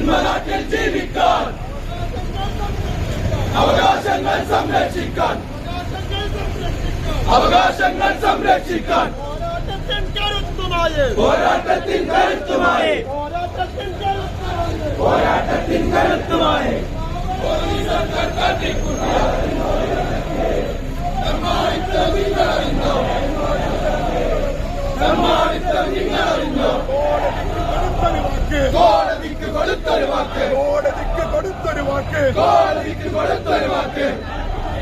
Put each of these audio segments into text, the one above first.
ജന്മനാട്ടിൽ ജീവിക്കാൻ അവകാശങ്ങൾ സംരക്ഷിക്കാൻ അവകാശങ്ങൾ സംരക്ഷിക്കാൻ പോരാട്ടത്തിൻ കരുത്തുമായി പോരാട്ടത്തിൻ കരുത്തുമായി പോരാട്ടത്തിൻ കൊടുത്തൊരു വാക്ക്. കോടതിക്ക് കൊടുത്തൊരു വാക്ക്. കോടതിക്ക് കൊടുത്തൊരു വാക്ക്.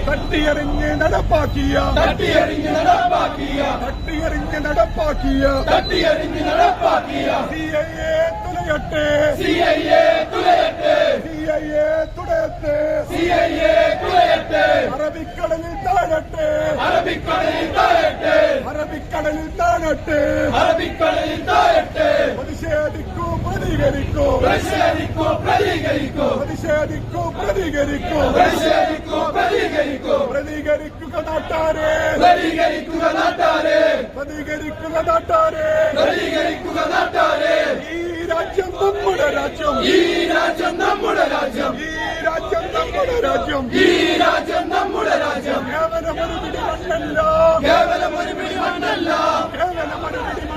തട്ടിയറിഞ്ഞ് നടപ്പാക്കിയ. തട്ടിയറിഞ്ഞ് നടപ്പാക്കിയ. തട്ടിയറിഞ്ഞ് നടപ്പാക്കിയ. തട്ടിയറിഞ്ഞ് നടപ്പാക്കിയ. സി ഐ എ തുലയട്ടെ. സി ഐ എ തുലയട്ടെ. സി ഐ എ തുടയട്ടെ സി ഐ എ തുലയട്ടെ. അറബിക്കടലിൽ താഴട്ടെ. അറബിക്കടലിൽ താഴട്ടെ. അറബിക്കടലിൽ താഴട്ടെ. അറബിക്കടലിൽ താഴട്ടെ. പ്രതിഷേധിക്കൂ പ്രതികരിക്കൂ പ്രതിഷേധിക്കൂ പ്രതികരിക്കൂ. പ്രതിഷേധിക്കൂ പ്രതികരിക്കൂ. പ്രതിഷേധിക്കൂ പ്രതികരിക്കൂ. പ്രതികരിക്കുക നാട്ടാരെ. പ്രതികരിക്കുക നാട്ടാരെ. പ്രതികരിക്കുക നാട്ടാരെ. പ്രതികരിക്കുക നാട്ടാരെ. ഈ രാജ്യം നമ്മുടെ രാജ്യം. ഈ രാജ്യം നമ്മുടെ രാജ്യം. ഈ രാജ്യം നമ്മുടെ രാജ്യം. ഈ രാജ്യം നമ്മുടെ രാജ്യം. കേവലം ഒരു പിടി മണ്ണല്ല കേവലം ഒരു പിടി മണ്ണല്ല കേവലം ഒരു പിടി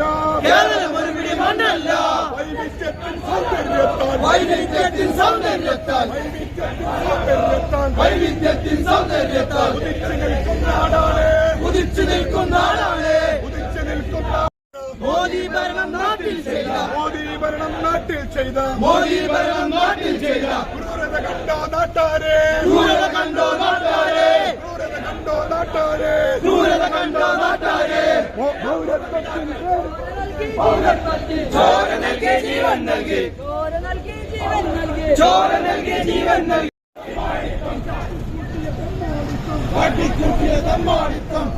മണ്ണല്ല കേവലം ഒരു പിടി മണ്ണല്ല. വൈവിധ്യത്തിൻ സൗന്ദര്യത്താൽ. വൈവിധ്യത്തിൻ സൗന്ദര്യത്താൽ. വൈവിധ്യത്തിൻ സൗന്ദര്യത്താൽ. ഉദിച്ചു നിൽക്കുന്ന നാടാണ്. ഉദിച്ചു നിൽക്കുന്ന ഉദിച്ചു നിൽക്കുന്ന മോദി ഭരണം നാട്ടിൽ ചെയ്ത. മോദി ഭരണം നാട്ടിൽ ചെയ്ത. മോദി ഭരണം നാട്ടിൽ ചെയ്ത. ക്രൂരത കണ്ടോ നാട്ടാരെ? ക്രൂരത കണ്ടോ നാട്ടാരെ? ക്രൂരത കണ്ടോ നാട്ടാരെ? ക്രൂരത കണ്ടോ നാട്ടാരെ പൗ- പൗരത്വത്തിൻ പേരിൽ പൗരത്വത്തിൽ ചോര നൽകി ജീവൻ നൽകി ചോര നൽകി ജീവൻ നൽകി കാട്ടിക്കൂട്ടിയ തമ്മാടിത്തം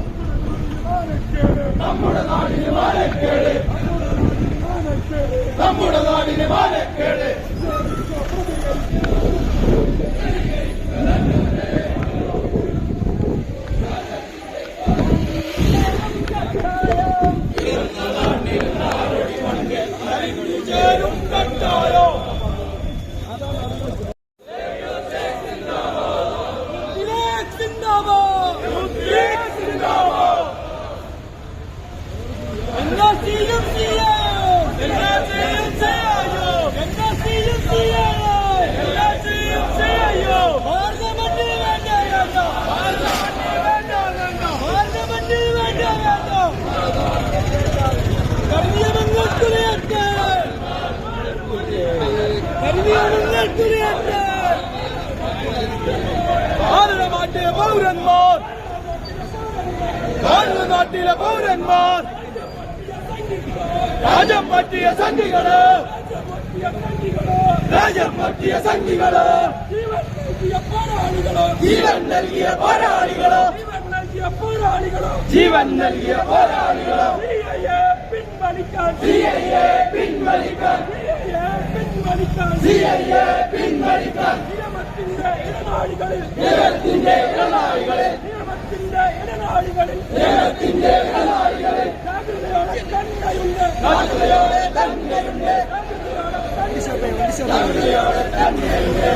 നമ്മുടെ നാടിന് മാനക്കേട് നമ്മുടെ നാടിന് മാനക്കേട് നാട്ടിലെ പൗരന്മാർ നാട്ടിലെ പൗരന്മാർ രാജം പറ്റിയ സംഘികള് രാജം പറ്റിയ സംഘികള് ജീവൻ നൽകിയ പോരാളികളോ ജീവൻ നൽകിയ പോരാളികളോ പിൻവലിക്കാൻ സിഐയെ പിൻവലിക്കാൻ സിഐയെ പിൻവലിക്കാൻ നിയമത്തിന്റെ ഇടനാഴികളിൽ നിയമത്തിന്റെ ഇടനാഴികളിൽ നിയമത്തിന്റെ ഇടനാഴികളിൽ നിയമത്തിന്റെ ഇടനാഴികളിൽ ജാഗ്രതയോടെ തന്നെയുണ്ട് നാട്ടുകളോടെ തന്നെയുണ്ട് നാട്ടുകളോടെ തന്നെയുണ്ട്.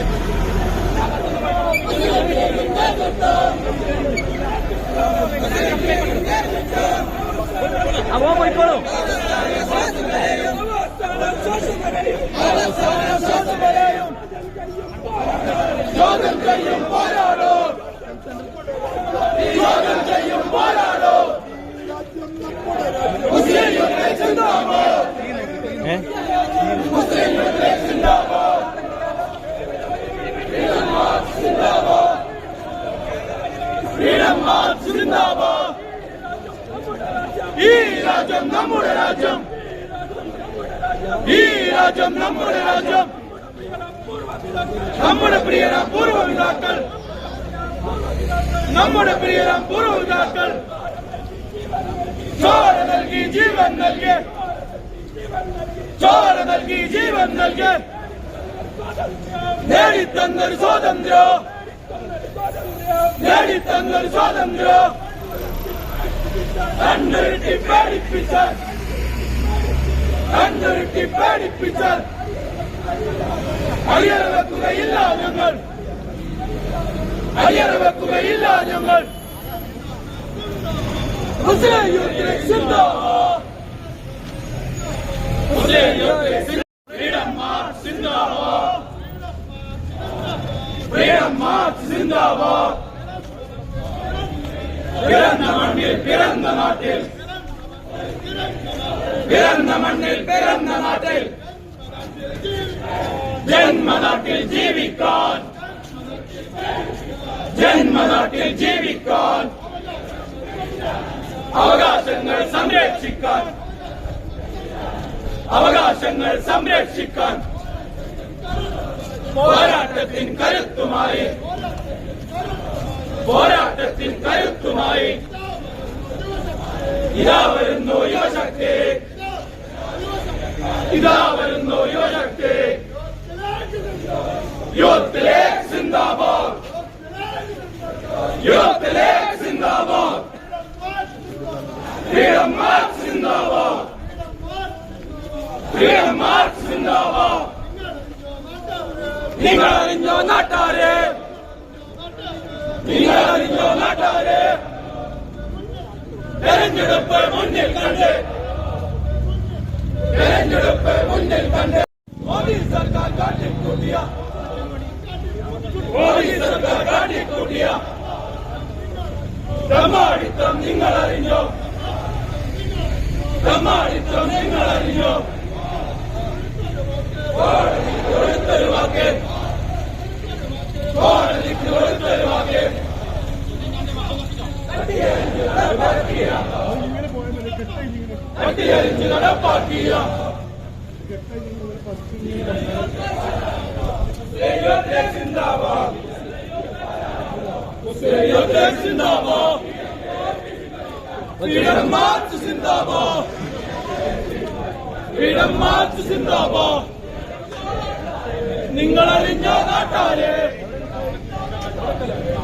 ചോദ്യം ചെയ്യും പോരാടോ. യോഗം ചെയ്യും പോരാടോ. മുസ്ലിം യുദ്ധ ചിന്താമോ? മുസ്ലിം യുദ്ധ ചിന്താമോ? Freedom March ചിന്താമോ? ഈ രാജ്യം നമ്മുടെ രാജ്യം. ഈ രാജ്യം നമ്മുടെ രാജ്യം. നമ്മുടെ പ്രിയരാം പൂർവപിതാക്കൾ നമ്മുടെ പ്രിയരാം പൂർവപിതാക്കൾ ചോര നൽകി ജീവൻ നൽകി ചോര നൽകി ജീവൻ നൽകി നേടിത്തന്നൊരു സ്വാതന്ത്ര്യം നേടിത്തന്നൊരു സ്വാതന്ത്ര്യം കണ്ണുരുട്ടി പേടിപ്പിച്ചാൽ കണ്ണുരുട്ടി പേടിപ്പിച്ചാൽ അടിയറവെക്കുകയില്ല ഞങ്ങൾ അടിയറവെക്കുകയില്ല ഞങ്ങൾ മുസ്ലിം യൂത്ത് സിന്ദാബാദ് മുസ്ലിം യൂത്ത് ഫ്രീഡം മാർച്ച് സിന്ദാബാദ് ഫ്രീഡം മാർച്ച് സിന്ദാബാദ് പിറന്ന മണ്ണിൽ പിറന്ന നാട്ടിൽ പിറന്ന മണ്ണിൽ പിറന്ന നാട്ടിൽ ജന്മനാട്ടിൽ ജീവിക്കാൻ. ജന്മനാട്ടിൽ ജീവിക്കാൻ. അവകാശങ്ങൾ സംരക്ഷിക്കാൻ. അവകാശങ്ങൾ സംരക്ഷിക്കാൻ. പോരാട്ടത്തിൻ കരുത്തുമായി. പോരാട്ടത്തിൻ കരുത്തുമായി. ഇതാ വരുന്നു യുവശക്തി. ഇതാ വരുന്നു യുവശക്തി യൂത്ത് ലീഗ് സിന്ദാബാദ് യൂത്ത് ലീഗ് സിന്ദാബാദ് ഫ്രീഡം മാർച്ച് സിന്ദാബാദ് ഫ്രീഡം മാർച്ച് സിന്ദാബാദ് നിങ്ങൾ അറിഞ്ഞോ നാട്ടാരെ? നിങ്ങൾ അറിഞ്ഞോ നാട്ടാരെ? തെരഞ്ഞെടുപ്പ് മുന്നിൽ കണ്ട്. തെരഞ്ഞെടുപ്പ് മുന്നിൽ കണ്ട്. മോദി സർക്കാർ കാട്ടിക്കൂട്ടിയ മോദി സർക്കാർ കാട്ടിക്കൂട്ടിയ. പ്രമാണിത്വം നിങ്ങൾ അറിഞ്ഞോ പ്രമാണിത്വം നിങ്ങൾ അറിഞ്ഞോ കോടതിക്ക് കൊടുത്തൊരു വാക്ക് കോടതിക്ക് കൊടുത്തൊരു വാക്ക് കട്ടിയരിഞ്ഞ് നടപ്പാക്കിയ. മാർച്ച് സിന്ദാബാദ് ഫ്രീഡം മാർച്ച് സിന്ദാബാദ് നിങ്ങൾ അറിഞ്ഞ നാട്ടാരെ.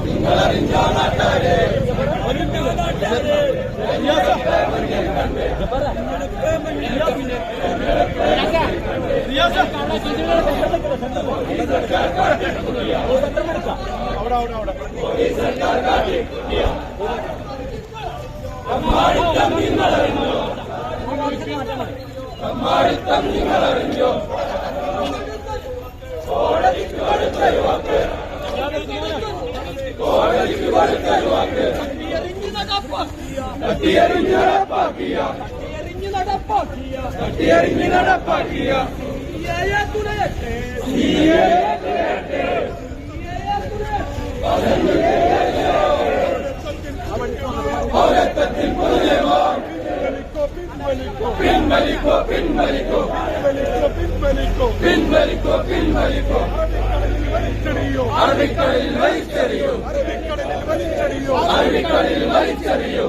നിങ്ങൾ അറിഞ്ഞ നാട്ടാരെ നാട്ടാരെ. അമ്മാടിത്തം നിങ്ങൾ അറിഞ്ഞോ കോടതിക്ക് അടുത്തൊരു വാക്ക് കോടതിക്ക് അടുത്തൊരു വാക്ക് കട്ടിയറിഞ്ഞ് നടപ്പാക്കിയ കട്ടിയറിഞ്ഞ് നടപ്പാക്കിയ பின்பலிக்கோ பின்பலிக்கோ பின்பலிக்கோ பின்பலிக்கோ பின்பலிக்கோ அரபிக்கடலில் வலித்தறியோ அரபிக்கடலில் வலித்தறியோ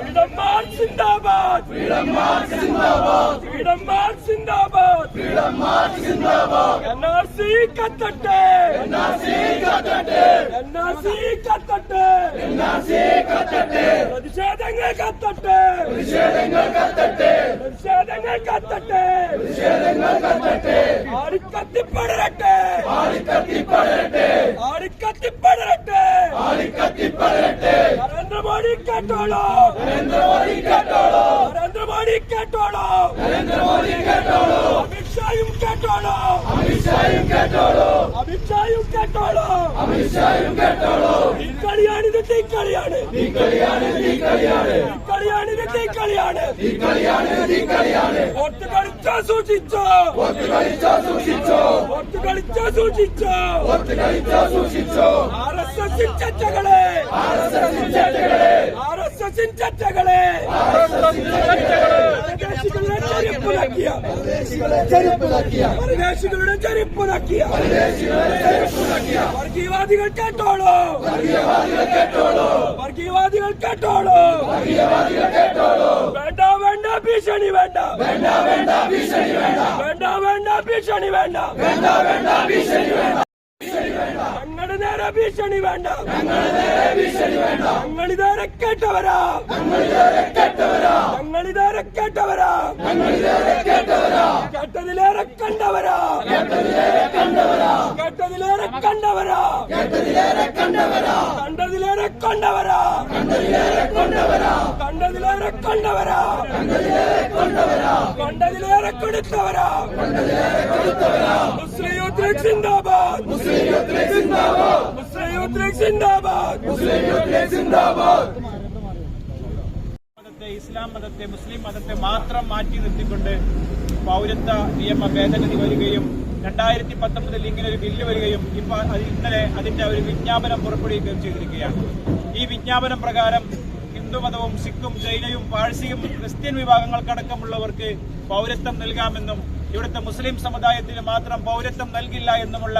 സിന്ദാബാദ്. മുസ്ലിം സിന്ദാബാദ് ഫ്രീഡം മാർച്ച് സിന്ദാബാദ്. മുസ്ലിം യൂത്ത് സിന്ദാബാദ് സിന്ദാബാദ് മുസ്ലിം സിന്ദാബാദ് ഫ്രീഡം മാർച്ച് സിന്ദാബാദ് ഫ്രീഡം മാർച്ച് സിന്ദാബാദ് ഫ്രീഡം മാർച്ച് സിന്ദാബാദ് ഫ്രീഡം എൻ ആർ സി കത്തട്ടെ. എൻആർസി കത്തട്ടെ കത്തട്ടെ എൻആർസി കത്തട്ടെ. പ്രതിഷേധങ്ങൾ കത്തട്ടെ. പ്രതിഷേധങ്ങൾ കത്തട്ടെ. പ്രതിഷേധങ്ങൾ കത്തട്ടെ പ്രതിഷേധങ്ങൾ കത്തട്ടെ ആടിക്കത്തിപ്പടരട്ടെ. ആളിക്കത്തിപ്പടരട്ടെ ആടിക്കത്തിപ്പടരട്ടെ. ആളിക്കത്തിപ്പടരട്ടെ നരേന്ദ്രമോദി കേട്ടോളൂ നരേന്ദ്രമോദി കേട്ടോളൂ നരേന്ദ്രമോദി കേട്ടോളൂ നരേന്ദ്രമോദി കേട്ടോളൂ അമിത്ഷായും കേട്ടോളൂ അമിത്ഷായും കേട്ടോളൂ അമിത്ഷായും കേട്ടോളൂ അമിത്ഷായും കേട്ടോളൂ തീക്കളിയാണിത് തീക്കളിയാണ് തീക്കളിയാണിത് തീക്കളിയാണ് ഈ കളിയാണ് ഈ കളിയാണ് ഒത്തു കളിച്ചാ സൂക്ഷിച്ചോ ഒത്ത് കളിച്ചാ സൂക്ഷിച്ചോ ഒത്തു കളിച്ചാ സൂക്ഷിച്ചോ ഒത്ത് കളിച്ചാ സൂക്ഷിച്ചോ ആർ എസ് എസ് ചറ്റകളെ ആർ എസ് എസ് ചട്ടകളെ ആർ എസ് പരദേശികളുടെ ചെരുപ്പുലക്കിയ ദേശികളെ ചെരുപ്പിലാക്കിയ വർഗീയവാദികൾ കേട്ടോളൂ. വർഗീയവാദികൾ കേട്ടോളൂ. വർഗീയവാദികൾ കേട്ടോളൂ. വേണ്ട വേണ്ട ഭീഷണി വേണ്ട. വേണ്ട വേണ്ട ഭീഷണി വേണ്ട. വേണ്ട വേണ്ട ഭീഷണി വേണ്ട. വേണ്ട വേണ്ട ഭീഷണി വേണ്ട. ഞങ്ങളുടെ ഞങ്ങളിതാരെ ഭീഷണി വേണ്ട ഞങ്ങളിതേറെ കേട്ടവരാ. ഞങ്ങളിതേറെ കേട്ടവരാ. കേട്ടതിലേറെ കണ്ടവരാ. കേട്ടതിലേറെ കണ്ടവരാ. കണ്ടതിലേറെ കൊണ്ടവരാ. കണ്ടതിലേറെ കൊണ്ടവരാ. കണ്ടതിലേറെ കൊടുത്തവരാ. മുസ്ലിം യൂത്ത് സിന്ദാബാദ്. മുസ്ലിം യൂത്ത് സിന്ദാബാദ് മുസ്ലിം യൂത്ത് സിന്ദാബാദ് മുസ്ലിം യൂത്ത് സിന്ദാബാദ്. മതത്തെ ഇസ്ലാം മതത്തെ മുസ്ലിം മതത്തെ മാത്രം മാറ്റി നിർത്തിക്കൊണ്ട് പൗരത്വ നിയമ ഭേദഗതി വരികയും രണ്ടായിരത്തി പത്തൊമ്പതിൽ ഇങ്ങനെ ഒരു ബില്ല് വരികയും ഇപ്പൊ അത് ഇന്നലെ അതിന്റെ ഒരു വിജ്ഞാപനം പുറപ്പെടുവിക്കുകയും ചെയ്തിരിക്കുകയാണ്. ഈ വിജ്ഞാപനം പ്രകാരം ഹിന്ദുമതവും സിഖും ജൈനയും പാഴ്സിയും ക്രിസ്ത്യൻ വിഭാഗങ്ങൾക്കടക്കമുള്ളവർക്ക് പൗരത്വം നൽകാമെന്നും ഇവിടുത്തെ മുസ്ലിം സമുദായത്തിന് മാത്രം പൗരത്വം നൽകില്ല എന്നുമുള്ള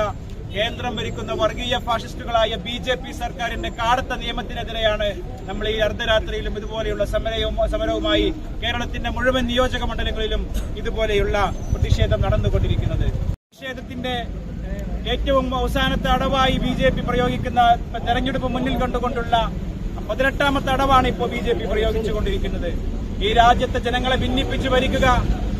കേന്ദ്രം ഭരിക്കുന്ന വർഗീയ ഫാഷിസ്റ്റുകളായ ബി ജെ പി സർക്കാരിന്റെ കാടത്ത നിയമത്തിനെതിരെയാണ് നമ്മൾ ഈ അർദ്ധരാത്രിയിലും ഇതുപോലെയുള്ള സമരവും സമരവുമായി കേരളത്തിന്റെ മുഴുവൻ നിയോജക മണ്ഡലങ്ങളിലും ഇതുപോലെയുള്ള പ്രതിഷേധം നടന്നുകൊണ്ടിരിക്കുന്നത്. പ്രതിഷേധത്തിന്റെ ഏറ്റവും അവസാനത്തെ അടവായി ബി ജെ പി പ്രയോഗിക്കുന്ന തെരഞ്ഞെടുപ്പ് മുന്നിൽ കണ്ടുകൊണ്ടുള്ള പതിനെട്ടാമത്തെ അടവാണ് ഇപ്പോൾ ബി ജെ പി പ്രയോഗിച്ചുകൊണ്ടിരിക്കുന്നത്. ഈ രാജ്യത്തെ ജനങ്ങളെ ഭിന്നിപ്പിച്ച് ഭരിക്കുക.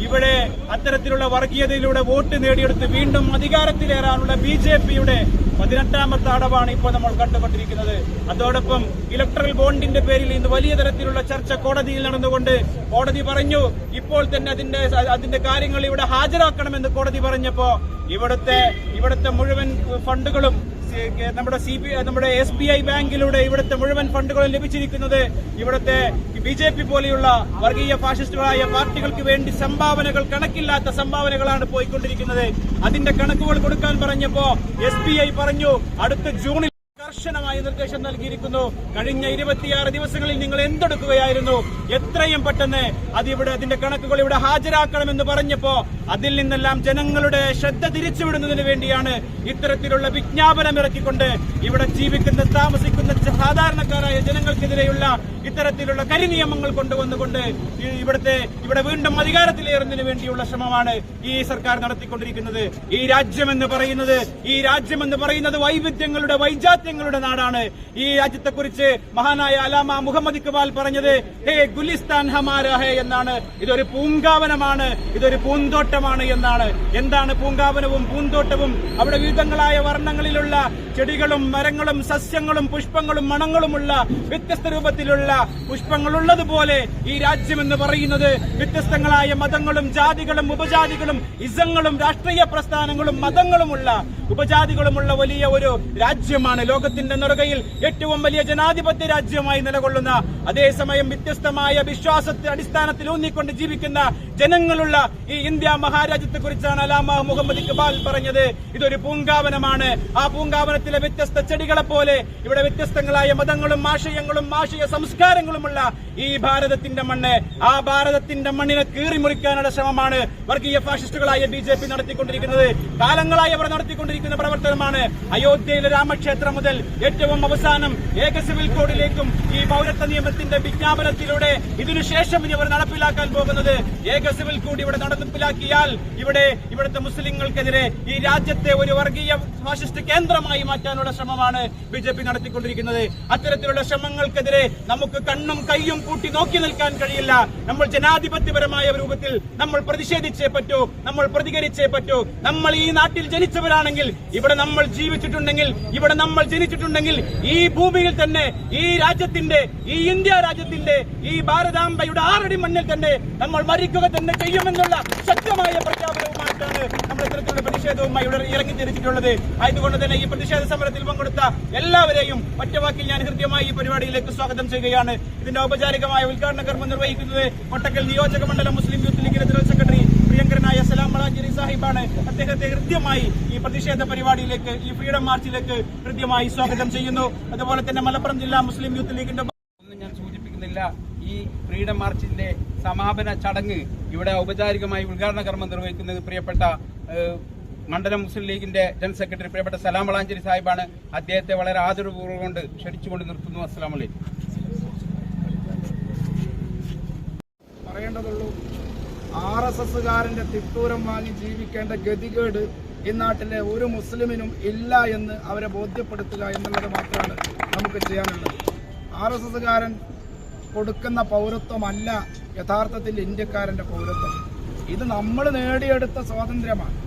ഇവിടെ അത്തരത്തിലുള്ള വർഗീയതയിലൂടെ വോട്ട് നേടിയെടുത്ത് വീണ്ടും അധികാരത്തിലേറാനുള്ള ബി ജെ പിയുടെ പതിനെട്ടാമത്തെ അടവാണ് ഇപ്പോൾ നമ്മൾ കണ്ടുകൊണ്ടിരിക്കുന്നത്. അതോടൊപ്പം ഇലക്ട്രൽ ബോണ്ടിന്റെ പേരിൽ ഇന്ന് വലിയ തരത്തിലുള്ള ചർച്ച കോടതിയിൽ നടന്നുകൊണ്ട് കോടതി പറഞ്ഞു ഇപ്പോൾ തന്നെ അതിന്റെ അതിന്റെ കാര്യങ്ങൾ ഇവിടെ ഹാജരാക്കണമെന്ന് കോടതി പറഞ്ഞപ്പോ ഇവിടുത്തെ ഇവിടുത്തെ മുഴുവൻ ഫണ്ടുകളും നമ്മുടെ സി പി നമ്മുടെ എസ് ബി ഐ ബാങ്കിലൂടെ ഇവിടുത്തെ മുഴുവൻ ഫണ്ടുകളും ലഭിച്ചിരിക്കുന്നത് ഇവിടുത്തെ ബി ജെ പി പോലെയുള്ള വർഗീയ ഫാഷിസ്റ്റുകളായ പാർട്ടികൾക്ക് വേണ്ടി സംഭാവനകൾ കണക്കില്ലാത്ത സംഭാവനകളാണ് പോയിക്കൊണ്ടിരിക്കുന്നത്. അതിന്റെ കണക്കുകൾ കൊടുക്കാൻ പറഞ്ഞപ്പോ എസ് ബി ഐ പറഞ്ഞു അടുത്ത ജൂണിൽ കർശനമായ നിർദ്ദേശം നൽകിയിരിക്കുന്നു. കഴിഞ്ഞ ഇരുപത്തിയാറ് ദിവസങ്ങളിൽ നിങ്ങൾ എന്തെടുക്കുകയായിരുന്നു? എത്രയും പെട്ടെന്ന് അതിവിടെ അതിന്റെ കണക്കുകൾ ഇവിടെ ഹാജരാക്കണമെന്ന് പറഞ്ഞപ്പോ അതിൽ നിന്നെല്ലാം ജനങ്ങളുടെ ശ്രദ്ധ തിരിച്ചുവിടുന്നതിന് വേണ്ടിയാണ് ഇത്തരത്തിലുള്ള വിജ്ഞാപനം ഇറക്കിക്കൊണ്ട് ഇവിടെ ജീവിക്കുന്ന താമസിക്കുന്ന സാധാരണക്കാരായ ജനങ്ങൾക്കെതിരെയുള്ള ഇത്തരത്തിലുള്ള കരിനിയമങ്ങൾ കൊണ്ടുവന്നുകൊണ്ട് ഇവിടുത്തെ ഇവിടെ വീണ്ടും അധികാരത്തിലേറുന്നതിന് വേണ്ടിയുള്ള ശ്രമമാണ് ഈ സർക്കാർ നടത്തിക്കൊണ്ടിരിക്കുന്നത്. ഈ രാജ്യമെന്ന് പറയുന്നത് ഈ രാജ്യമെന്ന് പറയുന്നത് വൈവിധ്യങ്ങളുടെ വൈജാത്യങ്ങളുടെ നാടാണ്. ഈ രാജ്യത്തെക്കുറിച്ച് മഹാനായ അലാമ മുഹമ്മദ് ഇക്ബാൽ പറഞ്ഞത് ഹേ ഗുലിസ്ഥാൻ ഹമാര ഹേ എന്നാണ്. ഇതൊരു പൂങ്കാവനമാണ്. ഇതൊരു പൂന്തോട്ടമാണ് എന്നാണ്. എന്താണ് പൂങ്കാവനവും പൂന്തോട്ടവും? അവിടെ വിവിധങ്ങളായ വർണങ്ങളിലുള്ള ചെടികളും മരങ്ങളും സസ്യങ്ങളും പുഷ്പങ്ങളും മണങ്ങളുമുള്ള വ്യത്യസ്ത രൂപത്തിലുള്ള പുഷ്പങ്ങളുള്ളതുപോലെ ഈ രാജ്യം എന്ന് പറയുന്നത് വ്യത്യസ്തങ്ങളായ മതങ്ങളും ജാതികളും ഉപജാതികളും ഇസങ്ങളും രാഷ്ട്രീയ പ്രസ്ഥാനങ്ങളും മതങ്ങളുമുള്ള ഉപജാതികളുമുള്ള വലിയ ഒരു രാജ്യമാണ് ലോകത്തിന്റെ നെറുകയിൽ ഏറ്റവും വലിയ ജനാധിപത്യ രാജ്യമായി നിലകൊള്ളുന്ന അതേസമയം വ്യത്യസ്തമായ വിശ്വാസത്തെ അടിസ്ഥാനത്തിൽ ഊന്നിക്കൊണ്ട് ജീവിക്കുന്ന ജനങ്ങളുള്ള ഈ ഇന്ത്യ മഹാരാജ്യത്തെ കുറിച്ചാണ് അലാമ മുഹമ്മദ് ഇക്ബാൽ പറഞ്ഞത്. ഇതൊരു പൂങ്കാവനമാണ്. ആ പൂങ്കാവനത്തിലെ വ്യത്യസ്ത ചെടികളെ പോലെ ഇവിടെ വ്യത്യസ്തങ്ങളായ മതങ്ങളും ആശയങ്ങളും ആശയ സംസ്കാരങ്ങളുമുള്ള ഈ ഭാരതത്തിന്റെ മണ്ണ് ആ ഭാരതത്തിന്റെ മണ്ണിനെ കീറിമുറിക്കാനുള്ള ശ്രമമാണ് വർഗീയ ഫാഷിസ്റ്റുകളായ ബി ജെ പി നടത്തിക്കൊണ്ടിരിക്കുന്നത്. കാലങ്ങളായി അവർ നടത്തിക്കൊണ്ടിരിക്കുന്ന പ്രവർത്തനമാണ് അയോധ്യയിലെ രാമക്ഷേത്രം മുതൽ ഏറ്റവും അവസാനം ഏക സിവിൽ കോഡിലേക്കും ഈ പൗരത്വ നിയമത്തിന്റെ വിജ്ഞാപനത്തിലൂടെ ഇതിനുശേഷം ഇനി അവർ നടപ്പിലാക്കാൻ പോകുന്നത്. ഏക സിവിൽ കോഡ് ഇവിടെ നടപ്പിലാക്കിയാൽ ഇവിടെ ഇവിടുത്തെ മുസ്ലിങ്ങൾക്കെതിരെ ഈ രാജ്യത്തെ ഒരു വർഗീയ ഫാഷിസ്റ്റ് കേന്ദ്രമായി മാറ്റാനുള്ള ശ്രമമാണ് ബി ജെ പി നടത്തിക്കൊണ്ടിരിക്കുന്നത്. അത്തരത്തിലുള്ള ശ്രമങ്ങൾക്കെതിരെ നമുക്ക് കണ്ണും കൈയും കൂട്ടി നോക്കി നിൽക്കാൻ കഴിയില്ല. നമ്മൾ ജനാധിപത്യപരമായ രൂപത്തിൽ നമ്മൾ പ്രതിഷേധിച്ചേ പറ്റൂ നമ്മൾ പ്രതികരിച്ചേ പറ്റൂ. നമ്മൾ ഈ നാട്ടിൽ ജനിച്ചവരാണെങ്കിൽ ഇവിടെ നമ്മൾ ജീവിച്ചിട്ടുണ്ടെങ്കിൽ ഇവിടെ നമ്മൾ ജനിച്ചിട്ടുണ്ടെങ്കിൽ ഈ ഭൂമിയിൽ തന്നെ ഈ രാജ്യത്തിന്റെ ഈ ഇന്ത്യ രാജ്യത്തിന്റെ ഈ ഭാരതാംബയുടെ ആറടി മണ്ണിൽ തന്നെ നമ്മൾ മരിക്കുക തന്നെ ചെയ്യുമെന്നുള്ള ശക്തമായ പ്രഖ്യാപനവുമായിട്ടാണ് നമ്മൾ ഇത്തരത്തിലുള്ള പ്രതിഷേധവുമായി ഇവിടെ ഇറങ്ങി തിരിച്ചിട്ടുള്ളത്. ആയതുകൊണ്ട് തന്നെ ഈ പ്രതിഷേധ സമരത്തിൽ പങ്കെടുത്ത എല്ലാവരെയും ഒറ്റവാക്കിൽ ഞാൻ ഹൃദ്യമായി ഈ പരിപാടിയിലേക്ക് സ്വാഗതം ചെയ്യുകയാണ്. ഇതിന്റെ ഔപചാരികമായ ഉദ്ഘാടന കർമ്മം നിർവഹിക്കുന്നത് കൊട്ടക്കൽ നിയോജക മണ്ഡലം Muslim youth league general secretary പ്രിയങ്കരനായ സലാം വളാഞ്ചേരി സാഹിബാണ് അദ്ദേഹത്തെ ഹൃദ്യമായി ഈ പ്രതിഷേധ പരിപാടിയിലേക്ക് ഈ ഫ്രീഡം മാർച്ചിലേക്ക് ഹൃദ്യമായി സ്വാഗതം ചെയ്യുന്നു. അതുപോലെ തന്നെ മലപ്പുറം ജില്ലാ മുസ്ലിം യൂത്ത് ലീഗിന്റെ ഒന്നും ഞാൻ സൂചിപ്പിക്കുന്നില്ല. ഈ ഫ്രീഡം മാർച്ചിന്റെ സമാപന ചടങ്ങ് ഇവിടെ ഔപചാരികമായി ഉദ്ഘാടന കർമ്മം നിർവഹിക്കുന്നത് പ്രിയപ്പെട്ട മണ്ഡലം മുസ്ലിം ലീഗിന്റെ ജനറൽ സെക്രട്ടറി പ്രിയപ്പെട്ട സലാം വളാഞ്ചേരി സാഹിബാണ്. അദ്ദേഹത്തെ വളരെ ആദരപൂർവം കൊണ്ട് ക്ഷണിച്ചുകൊണ്ട് നിർത്തുന്നു. അസ്സാം വലൈക്കും പറയേണ്ടതുള്ളൂ ആർ എസ് എസ്സുകാരന്റെ തിട്ടൂരം വാങ്ങി ജീവിക്കേണ്ട ഗതികേട് ഈ നാട്ടിലെ ഒരു മുസ്ലിമിനും ഇല്ല എന്ന് അവരെ ബോധ്യപ്പെടുത്തുക എന്നുള്ളത് മാത്രമാണ് നമുക്ക് ചെയ്യാനുള്ളത്. ആർ എസ് എസ്സുകാരൻ കൊടുക്കുന്ന പൗരത്വമല്ല യഥാർത്ഥത്തിൽ ഇന്ത്യക്കാരന്റെ പൗരത്വം. ഇത് നമ്മൾ നേടിയെടുത്ത സ്വാതന്ത്ര്യമാണ്.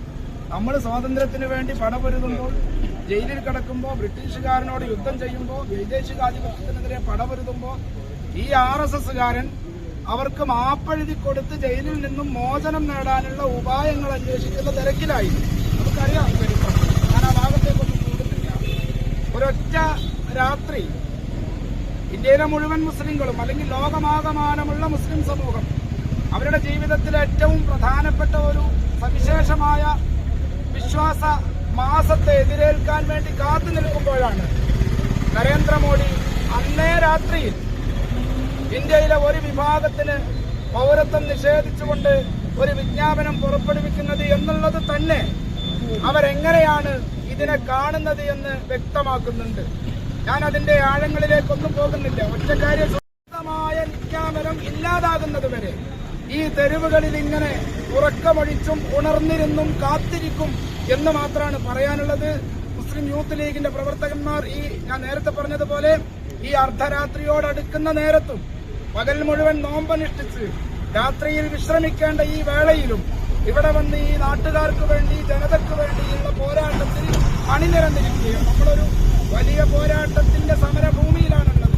നമ്മൾ സ്വാതന്ത്ര്യത്തിന് വേണ്ടി പടപൊരുതുമ്പോൾ ജയിലിൽ കിടക്കുമ്പോൾ ബ്രിട്ടീഷുകാരനോട് യുദ്ധം ചെയ്യുമ്പോൾ വൈദേശികാധിപത്യത്തിനെതിരെ പടപൊരുതുമ്പോൾ ഈ ആർ എസ് എസ്സുകാരൻ അവർക്ക് മാപ്പെഴുതി കൊടുത്ത് ജയിലിൽ നിന്നും മോചനം നേടാനുള്ള ഉപായങ്ങൾ അന്വേഷിക്കുന്ന തിരക്കിലായി. നമുക്കറിയാം ചരിത്രം ഞാൻ ആ ഭാഗത്തേക്കൊന്നും കൂടുന്നില്ല ഒരൊറ്റ രാത്രി ഇന്ത്യയിലെ മുഴുവൻ മുസ്ലിങ്ങളും അല്ലെങ്കിൽ ലോകമാകമാനമുള്ള മുസ്ലിം സമൂഹം അവരുടെ ജീവിതത്തിലെ ഏറ്റവും പ്രധാനപ്പെട്ട ഒരു സവിശേഷമായ വിശ്വാസ മാസത്തെ എതിരേൽക്കാൻ വേണ്ടി കാത്തു നിൽക്കുമ്പോഴാണ് നരേന്ദ്രമോദി അന്നേ രാത്രിയിൽ ഇന്ത്യയിലെ ഒരു വിഭാഗത്തിന് പൗരത്വം നിഷേധിച്ചുകൊണ്ട് ഒരു വിജ്ഞാപനം പുറപ്പെടുവിക്കുന്നത് എന്നുള്ളത് തന്നെ അവരെങ്ങനെയാണ് ഇതിനെ കാണുന്നത് എന്ന് വ്യക്തമാക്കുന്നുണ്ട്. ഞാൻ അതിന്റെ ആഴങ്ങളിലേക്കൊന്നും പോകുന്നില്ല. ഒറ്റ കാര്യം സ്വന്തമായ വിജ്ഞാപനം ഇല്ലാതാകുന്നത് വരെ ഈ തെരുവുകളിൽ ഇങ്ങനെ ഉറക്കമൊഴിച്ചും ഉണർന്നിരുന്നും കാത്തിരിക്കും എന്ന് മാത്രമാണ് പറയാനുള്ളത്. മുസ്ലിം യൂത്ത് ലീഗിന്റെ പ്രവർത്തകന്മാർ ഈ ഞാൻ നേരത്തെ പറഞ്ഞതുപോലെ ഈ അർദ്ധരാത്രിയോടടുക്കുന്ന നേരത്തും പകൽ മുഴുവൻ നോമ്പനുഷ്ഠിച്ച് രാത്രിയിൽ വിശ്രമിക്കേണ്ട ഈ വേളയിലും ഇവിടെ വന്ന് ഈ നാട്ടുകാർക്ക് വേണ്ടി ജനതയ്ക്ക് വേണ്ടിയുള്ള പോരാട്ടത്തിൽ അണിനിരന്നിരിക്കുകയും നമ്മളൊരു വലിയ പോരാട്ടത്തിന്റെ സമരഭൂമിയിലാണുള്ളത്.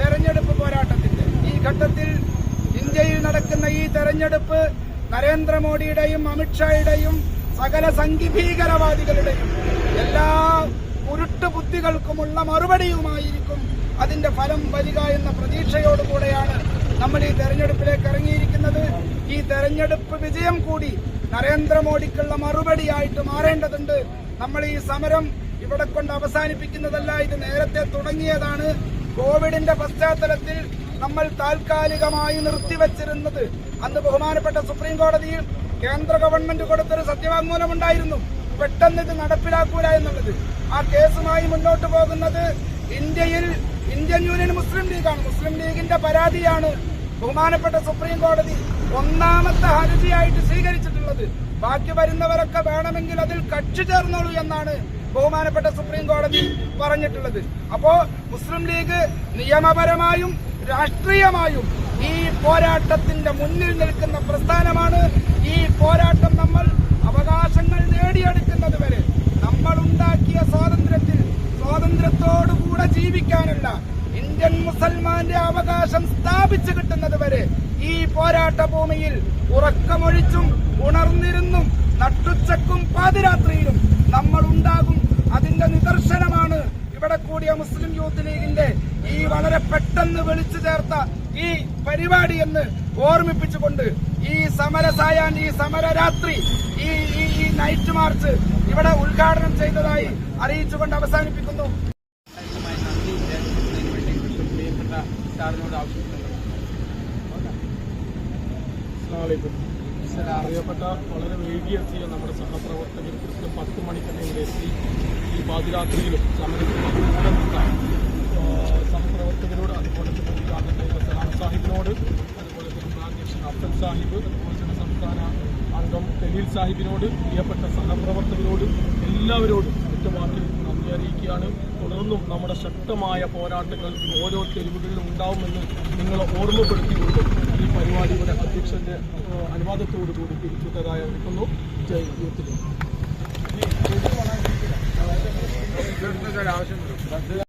തെരഞ്ഞെടുപ്പ് പോരാട്ടത്തിന്റെ. ഈ ഘട്ടത്തിൽ ഇന്ത്യയിൽ നടക്കുന്ന ഈ തെരഞ്ഞെടുപ്പ് നരേന്ദ്രമോദിയുടെയും അമിത്ഷായുടെയും സകല സംഘി ഭീകരവാദികളുടെയും എല്ലാ ഉരുട്ടുബുദ്ധികൾക്കുമുള്ള മറുപടിയുമായിരിക്കും അതിന്റെ ഫലം വരിക എന്ന പ്രതീക്ഷയോടുകൂടെയാണ് നമ്മൾ ഈ തെരഞ്ഞെടുപ്പിലേക്ക് ഇറങ്ങിയിരിക്കുന്നത്. ഈ തെരഞ്ഞെടുപ്പ് വിജയം കൂടി നരേന്ദ്രമോദിക്കുള്ള മറുപടിയായിട്ട് മാറേണ്ടതുണ്ട്. നമ്മൾ ഈ സമരം ഇവിടെ കൊണ്ട് അവസാനിപ്പിക്കുന്നതല്ല ഇത് നേരത്തെ തുടങ്ങിയതാണ്. കോവിഡിന്റെ പശ്ചാത്തലത്തിൽ നമ്മൾ താൽക്കാലികമായി നിർത്തിവച്ചിരുന്നത്. അന്ന് ബഹുമാനപ്പെട്ട സുപ്രീം കോടതിയിൽ കേന്ദ്ര ഗവൺമെന്റ് കൊടുത്തൊരു സത്യവാങ്മൂലമുണ്ടായിരുന്നു. പെട്ടെന്ന് ഇത് നടപ്പിലാക്കൂല എന്നുള്ളത്. ആ കേസുമായി മുന്നോട്ട് പോകുന്നത് ഇന്ത്യയിൽ ഇന്ത്യൻ യൂണിയൻ മുസ്ലിം ലീഗാണ്. മുസ്ലിം ലീഗിന്റെ പരാതിയാണ് ബഹുമാനപ്പെട്ട സുപ്രീം കോടതി ഒന്നാമത്തെ ഹർജിയായിട്ട് സ്വീകരിച്ചിട്ടുള്ളത്. ബാക്കി വരുന്നവരൊക്കെ വേണമെങ്കിൽ അതിൽ കക്ഷി ചേർന്നോളൂ എന്നാണ് ബഹുമാനപ്പെട്ട സുപ്രീം കോടതി പറഞ്ഞിട്ടുള്ളത്. അപ്പോ മുസ്ലിം ലീഗ് നിയമപരമായും രാഷ്ട്രീയമായും ഈ പോരാട്ടത്തിന്റെ മുന്നിൽ നിൽക്കുന്ന പ്രസ്ഥാനമാണ്. ഈ പോരാട്ടം നമ്മൾ അവകാശങ്ങൾ നേടിയെടുക്കുന്നത് വരെ നമ്മൾ ഉണ്ടാക്കിയ സ്വാതന്ത്ര്യത്തിൽ സ്വാതന്ത്ര്യത്തോടുകൂടെ ജീവിക്കാനുള്ള ഇന്ത്യൻ മുസൽമാന്റെ അവകാശം സ്ഥാപിച്ചു കിട്ടുന്നത് വരെ ഈ പോരാട്ട ഭൂമിയിൽ ഉറക്കമൊഴിച്ചും ഉണർന്നിരുന്നും നട്ടുച്ചക്കും പാതിരാത്രിയിലും നമ്മൾ ഉണ്ടാകും. അതിന്റെ നിദർശനമാണ് ഇവിടെ കൂടിയ മുസ്ലിം യൂത്ത് ലീഗിന്റെ ഈ വളരെ പെട്ടെന്ന് വിളിച്ചു ചേർത്ത ഈ പരിപാടി എന്ന് ഓർമ്മിപ്പിച്ചുകൊണ്ട് ഈ സമരസായാൻ ഈ സമരരാത്രി ഈ ഈ നൈറ്റ് മാർച്ച് ഇവിടെ ഉദ്ഘാടനം ചെയ്തതായി അറിയിച്ചുകൊണ്ട് അവസാനിപ്പിക്കുന്നു. അറിയപ്പെട്ട വളരെ വൈകിയെത്തിയ നമ്മുടെ സഹപ്രവർത്തകർ കൃത്യം പത്ത് മണിക്ക് തന്നെ ഇവിടെ എത്തി. ഈ പാതിരാത്രിയിലും സമരത്തിൽ സഹപ്രവർത്തകരോട് അതുപോലെ തന്നെ ഉദ്ഘാടനം സലാം സാഹിബിനോട് അതുപോലെ തന്നെ അഫ്സൽ സാഹിബ് അതുപോലെ തന്നെ സംസ്ഥാന അംഗം ഖലീൽ സാഹിബിനോട് പ്രിയപ്പെട്ട സഹപ്രവർത്തകരോട് എല്ലാവരോടും ഒറ്റവാക്കിൽ നന്ദി അറിയിക്കുകയാണ് തുടർന്നും നമ്മുടെ ശക്തമായ പോരാട്ടങ്ങൾ ഓരോ തെരുവുകളിലും ഉണ്ടാവുമെന്ന് നിങ്ങളെ ഓർമ്മപ്പെടുത്തിക്കൊണ്ട് ഈ പരിപാടിയുടെ അധ്യക്ഷന്റെ അനുവാദത്തോടു കൂടി പിരിച്ചുവിട്ടതായി എടുക്കുന്നു ജയ് യൂത്ത് ലീഗ്. ആവശ്യം